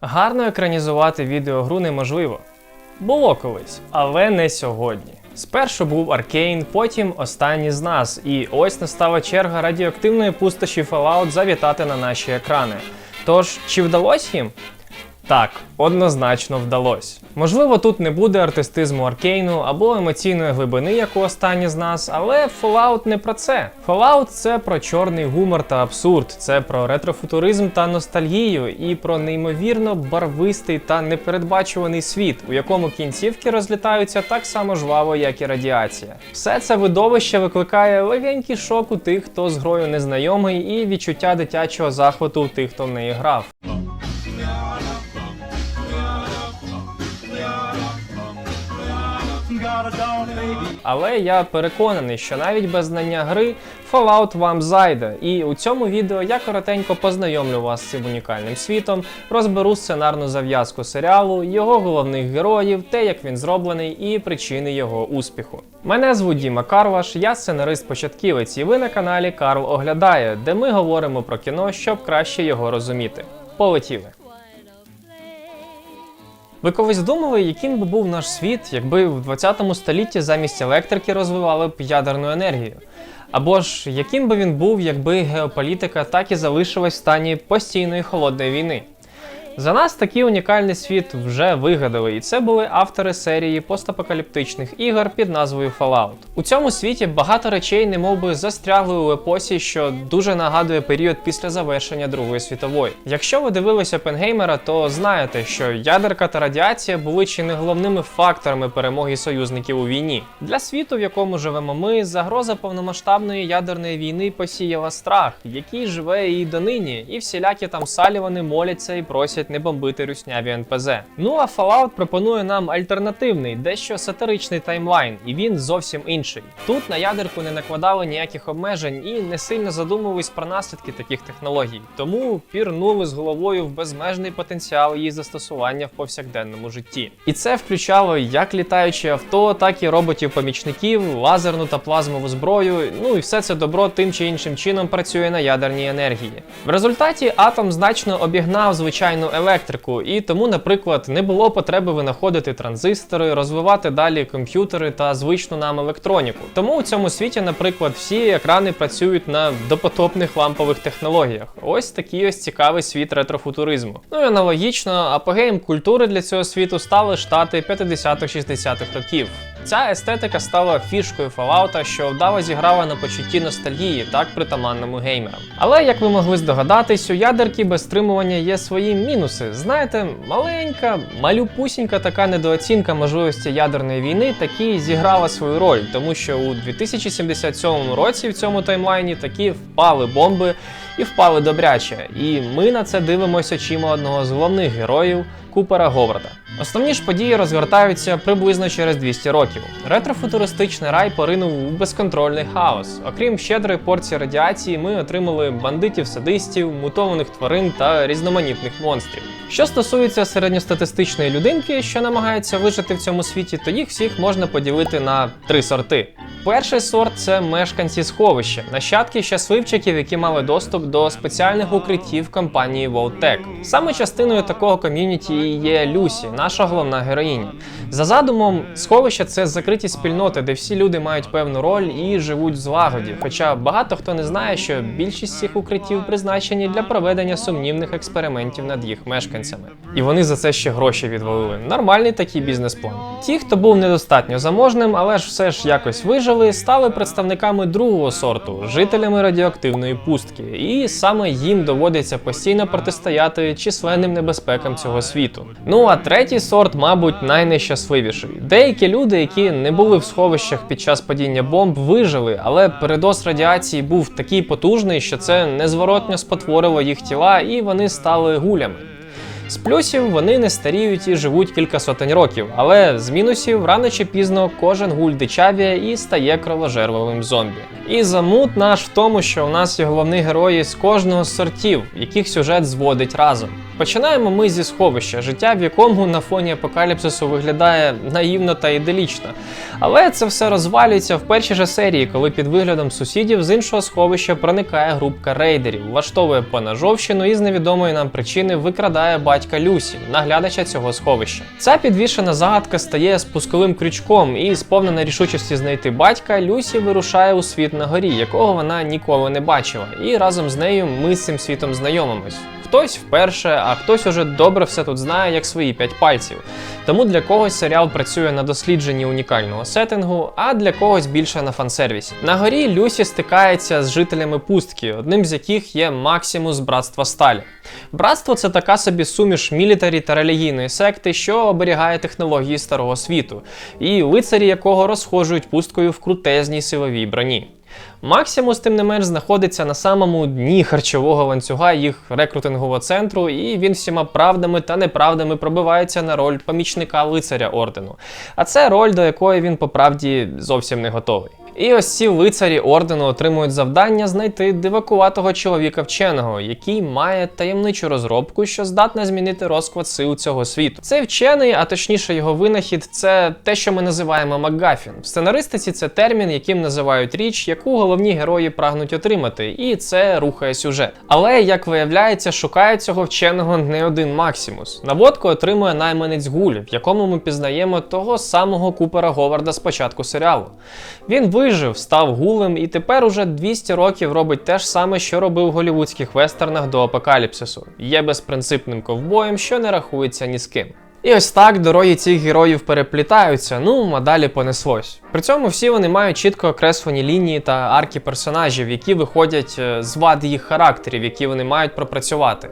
Гарно екранізувати відеогру неможливо. Було колись, але не сьогодні. Спершу був Аркейн, потім останній з нас, і ось настала черга радіоактивної пустоші Fallout завітати на наші екрани. Тож, чи вдалося їм? Так, однозначно вдалося. Можливо, тут не буде артистизму Аркейну або емоційної глибини, як у останні з нас, але Fallout не про це. Fallout це про чорний гумор та абсурд, це про ретрофутуризм та ностальгію, і про неймовірно барвистий та непередбачуваний світ, у якому кінцівки розлітаються так само жваво, як і радіація. Все це видовище викликає легенький шок у тих, хто з грою незнайомий, і відчуття дитячого захвату у тих, хто в неї грав. Але я переконаний, що навіть без знання гри Fallout вам зайде. І у цьому відео я коротенько познайомлю вас з цим унікальним світом, розберу сценарну зав'язку серіалу, його головних героїв, те, як він зроблений, і причини його успіху. Мене звуть Діма Карваш, я сценарист-початківець, і ви на каналі Карл Оглядає, де ми говоримо про кіно, щоб краще його розуміти. Полетіли! Ви колись думали, яким би був наш світ, якби в 20 столітті замість електрики розвивали б ядерну енергію? Або ж яким би він був, якби геополітика так і залишилась в стані постійної холодної війни? За нас такий унікальний світ вже вигадали, і це були автори серії постапокаліптичних ігор під назвою Fallout. У цьому світі багато речей немов би застрягли у епосі, що дуже нагадує період після завершення Другої світової. Якщо ви дивилися Опенгеймера, то знаєте, що ядерка та радіація були чи не головними факторами перемоги союзників у війні. Для світу, в якому живемо ми, загроза повномасштабної ядерної війни посіяла страх, який живе і донині, і всілякі там салівани моляться і просять не бомбити русняві НПЗ. Ну а Fallout пропонує нам альтернативний, дещо сатиричний таймлайн, і він зовсім інший. Тут на ядерку не накладали ніяких обмежень і не сильно задумувались про наслідки таких технологій, тому пірнули з головою в безмежний потенціал її застосування в повсякденному житті. І це включало як літаючі авто, так і роботів-помічників, лазерну та плазмову зброю. Ну і все це добро тим чи іншим чином працює на ядерній енергії. В результаті атом значно обігнав звичайну електрику, і тому, наприклад, не було потреби винаходити транзистори, розвивати далі комп'ютери та звичну нам електроніку. Тому у цьому світі, наприклад, всі екрани працюють на допотопних лампових технологіях. Ось такий ось цікавий світ ретрофутуризму. Ну і аналогічно, апогеєм культури для цього світу стали штати 50-60-х років. Ця естетика стала фішкою Fallout, що вдало зіграла на почутті ностальгії, так притаманному геймерам. Але як ви могли здогадатись, у ядерки без стримування є свої мінуси. Знаєте, маленька, малюпусінька така недооцінка можливості ядерної війни таки зіграла свою роль, тому що у 2077 році в цьому таймлайні такі впали бомби і впали добряче. І ми на це дивимося очима одного з головних героїв Купера Говарда. Основні ж події розгортаються приблизно через 200 років. Ретрофутуристичний рай поринув у безконтрольний хаос. Окрім щедрої порції радіації, ми отримали бандитів-садистів, мутованих тварин та різноманітних монстрів. Що стосується середньостатистичної людинки, що намагається вижити в цьому світі, то їх всіх можна поділити на три сорти. Перший сорт це мешканці сховища, нащадки щасливчиків, які мали доступ до спеціальних укриттів компанії Voltec. Саме частиною такого ком'юніті є Люсі, наша головна героїня. За задумом, сховище це закриті спільноти, де всі люди мають певну роль і живуть в злагоді. Хоча багато хто не знає, що більшість цих укриттів призначені для проведення сумнівних експериментів над їх мешканцями. І вони за це ще гроші відвалили. Нормальний такий бізнес-план. Ті, хто був недостатньо заможним, але ж все ж якось вижили, стали представниками другого сорту, жителями радіоактивної пустки, і саме їм доводиться постійно протистояти численним небезпекам цього світу. Ну а третій сорт, мабуть, найнещасливіший. Деякі люди, які не були в сховищах під час падіння бомб, вижили, але передос радіації був такий потужний, що це незворотньо спотворило їх тіла, і вони стали гулями. З плюсів вони не старіють і живуть кілька сотень років, але з мінусів рано чи пізно кожен гуль дичавіє і стає кровожерливим зомбі. І замут наш в тому, що у нас є головні герої з кожного з сортів, яких сюжет зводить разом. Починаємо ми зі сховища, життя в якому на фоні апокаліпсису виглядає наївно та іделічно. Але це все розвалюється в першій же серії, коли під виглядом сусідів з іншого сховища проникає групка рейдерів, влаштовує поножовщину і з невідомої нам причини викрадає батька Люсі, наглядача цього сховища. Ця підвішена загадка стає спусковим крючком, і сповнена рішучості знайти батька, Люсі вирушає у світ на горі, якого вона ніколи не бачила. І разом з нею ми з цим світом знайомимось. Хтось вперше, а хтось уже добре все тут знає, як свої п'ять пальців. Тому для когось серіал працює на дослідженні унікального сеттингу, а для когось більше на фансервісі. На горі Люсі стикається з жителями пустки, одним з яких є Максимус Братства Сталі. Братство це така собі суміш мілітарі та релігійної секти, що оберігає технології старого світу, і лицарі якого розхожують пусткою в крутезній силовій броні. Максимус, тим не менш, знаходиться на самому дні харчового ланцюга їх рекрутингового центру, і він всіма правдами та неправдами пробивається на роль помічника лицаря ордену. А це роль, до якої він по правді зовсім не готовий. І ось ці лицарі ордену отримують завдання знайти дивакуватого чоловіка вченого, який має таємничу розробку, що здатна змінити розклад сил цього світу. Цей вчений, а точніше його винахід, це те, що ми називаємо МакГафін. В сценаристиці це термін, яким називають річ, яку головні герої прагнуть отримати, і це рухає сюжет. Але як виявляється, шукає цього вченого не один Максимус. Наводку отримує найманець Гуль, в якому ми пізнаємо того самого Купера Говарда з початку серіалу. Він вижив, став гулем і тепер уже 200 років робить те ж саме, що робив в голівудських вестернах до апокаліпсису. Є безпринципним ковбоєм, що не рахується ні з ким. І ось так дороги цих героїв переплітаються, ну а далі понеслось. При цьому всі вони мають чітко окреслені лінії та арки персонажів, які виходять е, з вад їх характерів, які вони мають пропрацювати.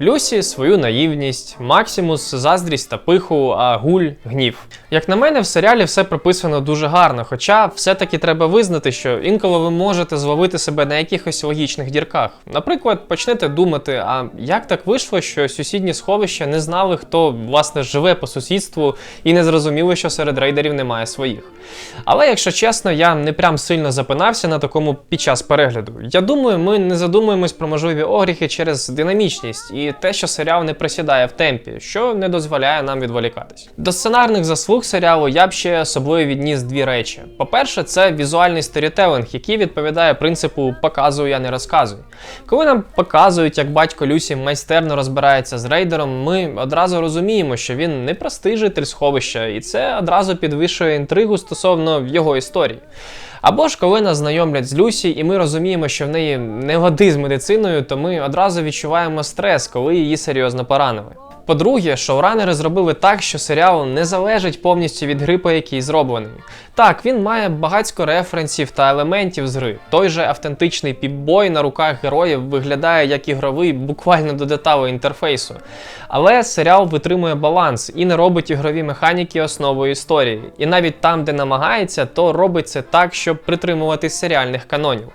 Люсі свою наївність, Максимус заздрість та пиху, а гуль гнів. Як на мене, в серіалі все прописано дуже гарно, хоча все-таки треба визнати, що інколи ви можете зловити себе на якихось логічних дірках. Наприклад, почнете думати, а як так вийшло, що сусідні сховища не знали, хто власне живе по сусідству, і не зрозуміли, що серед рейдерів немає своїх. Але якщо чесно, я не прям сильно запинався на такому під час перегляду. Я думаю, ми не задумуємось про можливі огріхи через динамічність і те, що серіал не присідає в темпі, що не дозволяє нам відволікатись. До сценарних заслуг серіалу я б ще особливо відніс дві речі. По-перше, це візуальний сторітелинг, який відповідає принципу показую, я не розказую. Коли нам показують, як батько Люсі майстерно розбирається з рейдером, ми одразу розуміємо, що він не простий житель сховища, і це одразу підвищує інтригу стосовно його історії. Або ж коли нас знайомлять з Люсі, і ми розуміємо, що в неї не води з медициною, то ми одразу відчуваємо стрес, коли її серйозно поранили. По-друге, шоуранери зробили так, що серіал не залежить повністю від гри, по якій зроблений. Так, він має багатько референсів та елементів з гри. Той же автентичний піпбой на руках героїв виглядає як ігровий буквально до деталей інтерфейсу. Але серіал витримує баланс і не робить ігрові механіки основою історії. І навіть там, де намагається, то робить це так, щоб притримуватись серіальних канонів.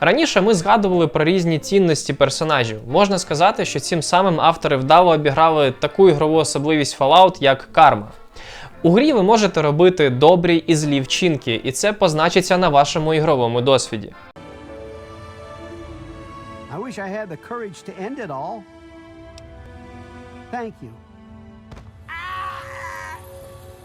Раніше ми згадували про різні цінності персонажів. Можна сказати, що цим самим автори вдало обіграли таку ігрову особливість Fallout, як карма. У грі ви можете робити добрі і злі вчинки, і це позначиться на вашому ігровому досвіді. I wish I had the courage to end it all. Thank you.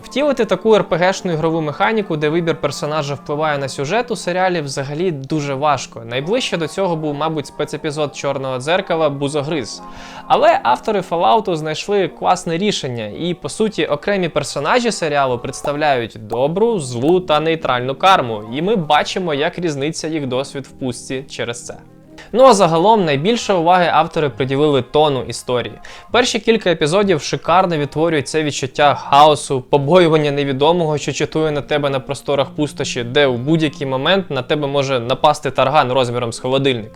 Втілити таку РПГшну ігрову механіку, де вибір персонажа впливає на сюжет у серіалі, взагалі дуже важко. Найближче до цього був, мабуть, спецепізод Чорного дзеркала Бузогриз. Але автори Fallout знайшли класне рішення, і по суті окремі персонажі серіалу представляють добру, злу та нейтральну карму, і ми бачимо, як різниця їх досвід в пустці через це. Ну а загалом найбільше уваги автори приділили тону історії. Перші кілька епізодів шикарно відтворюють це відчуття хаосу, побоювання невідомого, що чатує на тебе на просторах пустоші, де у будь-який момент на тебе може напасти тарган розміром з холодильник.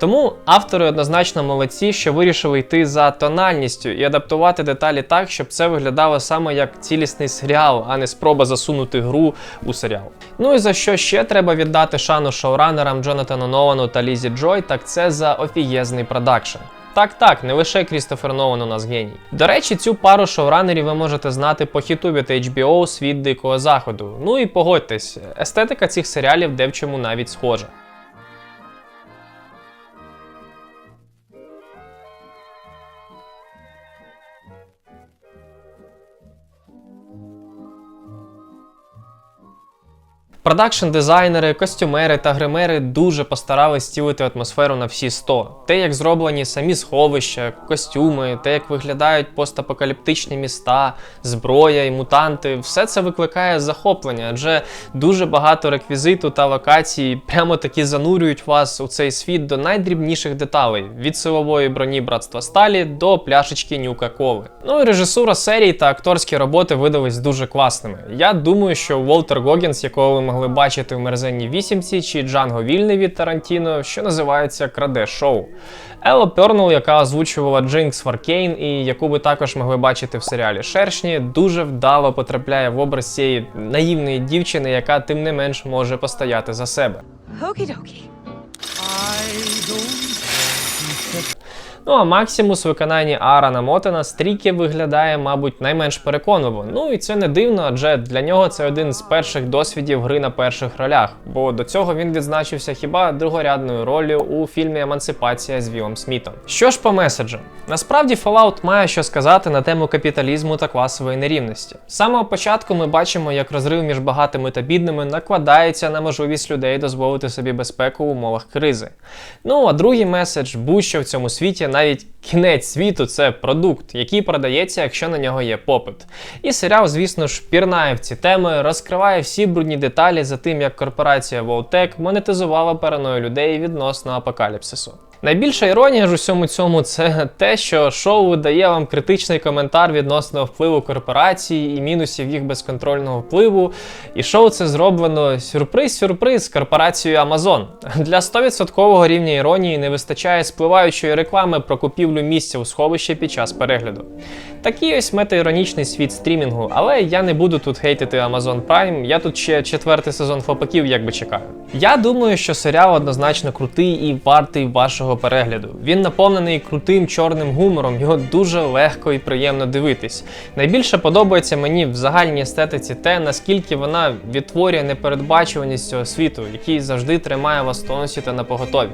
Тому автори однозначно молодці, що вирішили йти за тональністю і адаптувати деталі так, щоб це виглядало саме як цілісний серіал, а не спроба засунути гру у серіал. Ну і за що ще треба віддати шану шоуранерам Джонатану Нолану та Лізі Джой, так це за офієзний продакшн. Так, так, не лише Крістофер Нолан у нас геній. До речі, цю пару шоуранерів ви можете знати по хіту від HBO Світ Дикого Заходу. Ну і погодьтесь, естетика цих серіалів де в чому навіть схожа. Продакшн дизайнери, костюмери та гримери дуже постарались стілити атмосферу на всі 100. Те, як зроблені самі сховища, костюми, те, як виглядають постапокаліптичні міста, зброя і мутанти, все це викликає захоплення, адже дуже багато реквізиту та локацій прямо таки занурюють вас у цей світ до найдрібніших деталей від силової броні братства Сталі до пляшечки нюка коли. Ну і режисура серії та акторські роботи видались дуже класними. Я думаю, що Волтер Гогінс, якого ви могли бачити в мерзенні вісімці, чи Джанго Вільний від Тарантіно, що називається краде шоу. Елла Пернел, яка озвучувала Джинкс Фаркейн, і яку ви також могли бачити в серіалі Шершні, дуже вдало потрапляє в образ цієї наївної дівчини, яка тим не менш може постояти за себе. Okie Ну а Максимус в виконанні Аарона Мотена стріки виглядає, мабуть, найменш переконливо. Ну і це не дивно, адже для нього це один з перших досвідів гри на перших ролях, бо до цього він відзначився хіба другорядною ролью у фільмі Емансипація з Вілом Смітом. Що ж по меседжам? Насправді Fallout має що сказати на тему капіталізму та класової нерівності. З самого початку ми бачимо, як розрив між багатими та бідними накладається на можливість людей дозволити собі безпеку в умовах кризи. Ну а другий меседж будь-що в цьому світі, навіть кінець світу це продукт, який продається, якщо на нього є попит. І серіал, звісно ж, пірнає в ці теми, розкриває всі брудні деталі за тим, як корпорація Волтек монетизувала параною людей відносно апокаліпсису. Найбільша іронія ж у всьому цьому це те, що шоу видає вам критичний коментар відносно впливу корпорацій і мінусів їх безконтрольного впливу. І шоу це зроблено сюрприз-сюрприз корпорацією Amazon. Для 100% рівня іронії не вистачає спливаючої реклами про купівлю місця у сховищі під час перегляду. Такий ось метаіронічний світ стрімінгу, але я не буду тут хейтити Amazon Prime, я тут ще четвертий сезон флопаків якби чекаю. Я думаю, що серіал однозначно крутий і вартий вашого перегляду. Він наповнений крутим чорним гумором, його дуже легко і приємно дивитись. Найбільше подобається мені в загальній естетиці те, наскільки вона відтворює непередбачуваність цього світу, який завжди тримає вас в тонусі та на поготові.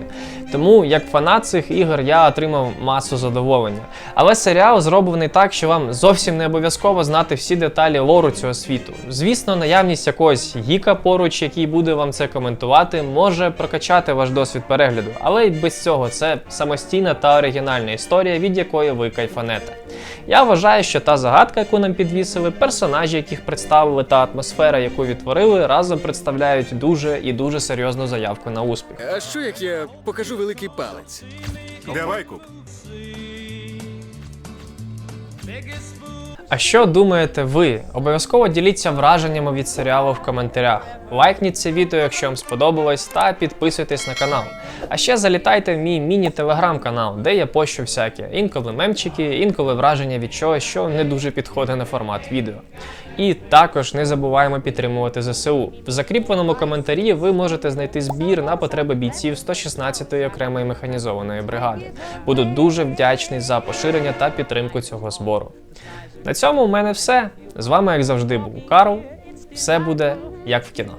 Тому, як фанат цих ігор, я отримав масу задоволення. Але серіал зроблений так, що вам зовсім не обов'язково знати всі деталі лору цього світу. Звісно, наявність якогось гіка поруч, який буде вам це коментувати, може прокачати ваш досвід перегляду, але й без цього це самостійна та оригінальна історія, від якої ви кайфанете. Я вважаю, що та загадка, яку нам підвісили, персонажі, яких представили, та атмосфера, яку відтворили, разом представляють дуже і дуже серйозну заявку на успіх. А що як я покажу великий палець? Давай, Куб. А що думаєте ви? Обов'язково діліться враженнями від серіалу в коментарях. Лайкніть це відео, якщо вам сподобалось, та підписуйтесь на канал. А ще залітайте в мій міні-телеграм-канал, де я пощу всяке. Інколи мемчики, інколи враження від чогось, що не дуже підходить на формат відео. І також не забуваємо підтримувати ЗСУ. В закріпленому коментарі ви можете знайти збір на потреби бійців 116-ї окремої механізованої бригади. Буду дуже вдячний за поширення та підтримку цього збору. На цьому в мене все. З вами, як завжди, був Карл. Все буде як в кіно.